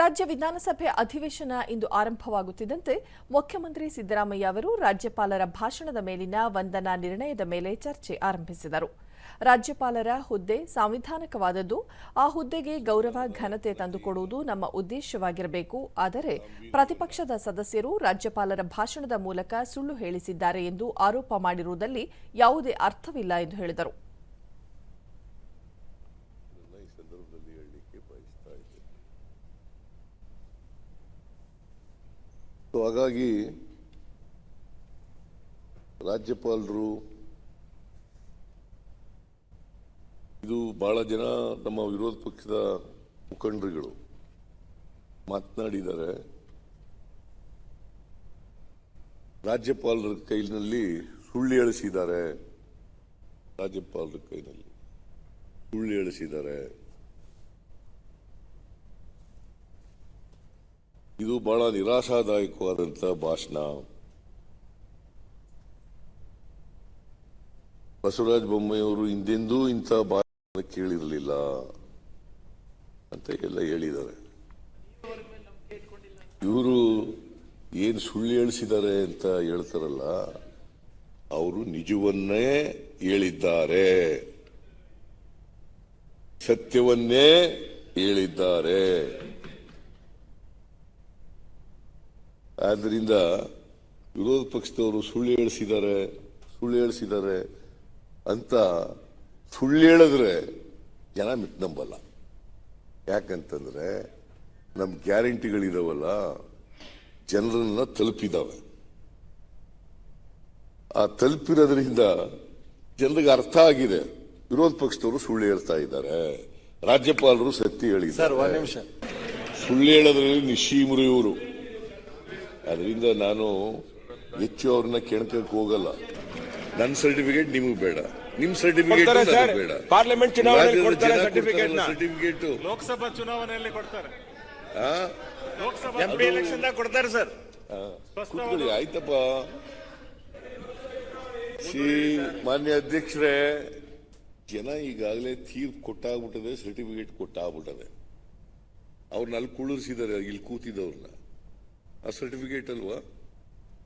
ರಾಜ್ಯ ವಿಧಾನಸಭೆ ಅಧಿವೇಶನ ಇಂದು ಆರಂಭವಾಗುತ್ತಿದ್ದಂತೆ ಮುಖ್ಯಮಂತ್ರಿ ಸಿದ್ದರಾಮಯ್ಯ ಅವರು ರಾಜ್ಯಪಾಲರ ಭಾಷಣದ ಮೇಲಿನ ವಂದನಾ ನಿರ್ಣಯದ ಮೇಲೆ ಚರ್ಚೆ ಆರಂಭಿಸಿದರು. ರಾಜ್ಯಪಾಲರ ಹುದ್ದೆ ಸಾಂವಿಧಾನಿಕವಾದದ್ದು. ಆ ಹುದ್ದೆಗೆ ಗೌರವ, ಘನತೆ ತಂದುಕೊಡುವುದು ನಮ್ಮ ಉದ್ದೇಶವಾಗಿರಬೇಕು. ಆದರೆ ಪ್ರತಿಪಕ್ಷದ ಸದಸ್ಯರು ರಾಜ್ಯಪಾಲರ ಭಾಷಣದ ಮೂಲಕ ಸುಳ್ಳು ಹೇಳಿಸಿದ್ದಾರೆ ಎಂದು ಆರೋಪ ಮಾಡಿರುವುದಲ್ಲಿ ಯಾವುದೇ ಅರ್ಥವಿಲ್ಲ ಎಂದು ಹೇಳಿದರು. ಸೊ ಹಾಗಾಗಿ ರಾಜ್ಯಪಾಲರು ಇದು ಬಹಳ ಜನ ನಮ್ಮ ವಿರೋಧ ಪಕ್ಷದ ಮುಖಂಡರುಗಳು ಮಾತನಾಡಿದ್ದಾರೆ. ರಾಜ್ಯಪಾಲರ ಕೈನಲ್ಲಿ ಸುಳ್ಳು ಎಳಿಸಿದ್ದಾರೆ ರಾಜ್ಯಪಾಲರ ಕೈನಲ್ಲಿ ಸುಳ್ಳು ಹೇಳಿಸಿದ್ದಾರೆ. ಇದು ಬಹಳ ನಿರಾಶಾದಾಯಕವಾದಂತಹ ಭಾಷಣ. ಬಸವರಾಜ ಬೊಮ್ಮೆಯವರು ಹಿಂದೆಂದೂ ಇಂಥ ಭಾಷಣ ಕೇಳಿರಲಿಲ್ಲ ಅಂತ ಎಲ್ಲ ಹೇಳಿದ್ದಾರೆ. ಇವರು ಏನು ಸುಳ್ಳು ಹೇಳಿಸಿದ್ದಾರೆ ಅಂತ ಹೇಳ್ತಾರಲ್ಲ, ಅವರು ನಿಜವನ್ನೇ ಹೇಳಿದ್ದಾರೆ. ಸತ್ಯವನ್ನೇ ಹೇಳಿದ್ದಾರೆ. ಆದ್ರಿಂದ ವಿರೋಧ ಪಕ್ಷದವರು ಸುಳ್ಳು ಹೇಳಿಸಿದ್ದಾರೆ ಸುಳ್ಳು ಹೇಳಿಸಿದ್ದಾರೆ ಅಂತ ಸುಳ್ಳು ಹೇಳಿದ್ರೆ ಜನ ಮಿತ್ ನಂಬಲ್ಲ. ಯಾಕಂತಂದ್ರೆ ನಮ್ಮ ಗ್ಯಾರಂಟಿಗಳಿದಾವಲ್ಲ ಜನರನ್ನ ತಲುಪಿದಾವೆ. ಆ ತಲುಪಿರೋದ್ರಿಂದ ಜನರಿಗೆ ಅರ್ಥ ಆಗಿದೆ. ವಿರೋಧ ಪಕ್ಷದವರು ಸುಳ್ಳು ಹೇಳ್ತಾ ಇದ್ದಾರೆ. ರಾಜ್ಯಪಾಲರು ಸತ್ಯ ಹೇಳಿದ್ದಾರೆ. ಸುಳ್ಳು ಹೇಳೋದ್ರಲ್ಲಿ ನಿಶ್ಚೀಮರು ಇವರು. ಅದರಿಂದ ನಾನು ಹೆಚ್ಚು ಅವ್ರನ್ನ ಕೆಣಕಕ್ಕೆ ಹೋಗಲ್ಲ. ನನ್ನ ಸರ್ಟಿಫಿಕೇಟ್ ನಿಮಗೆ ಬೇಡ. ನಿಮ್ ಸರ್ಟಿಫಿಕೇಟ್. ಬೇಡ. ಪಾರ್ಲಿಮೆಂಟ್ ಸರ್ಟಿಫಿಕೇಟ್ ಲೋಕಸಭಾ ಚುನಾವಣೆಯಲ್ಲಿ ಕೊಡ್ತಾರೆ. ಎಲೆಕ್ಷನ್ ಕೊಡ್ತಾರೆ ಸರ್. ಕುತ್ಕೊಳ್ಳಿ ಆಯ್ತಪ್ಪ. ಶ್ರೀ ಮಾನ್ಯ ಅಧ್ಯಕ್ಷರೇ ಜನ ಈಗಾಗಲೇ ತೀರ್ಪು ಕೊಟ್ಟಾಗ್ಬಿಟ್ಟದೆ ಸರ್ಟಿಫಿಕೇಟ್ ಕೊಟ್ಟಾಗ್ಬಿಟ್ಟದೆ. ಅವ್ರನ್ನ ಅಲ್ಲಿ ಕುಳ್ಳಿಸಿದ್ದಾರೆ ಇಲ್ಲಿ ಕೂತಿದ್ದವ್ರನ್ನ ಆ ಸರ್ಟಿಫಿಕೇಟ್ ಅಲ್ವಾ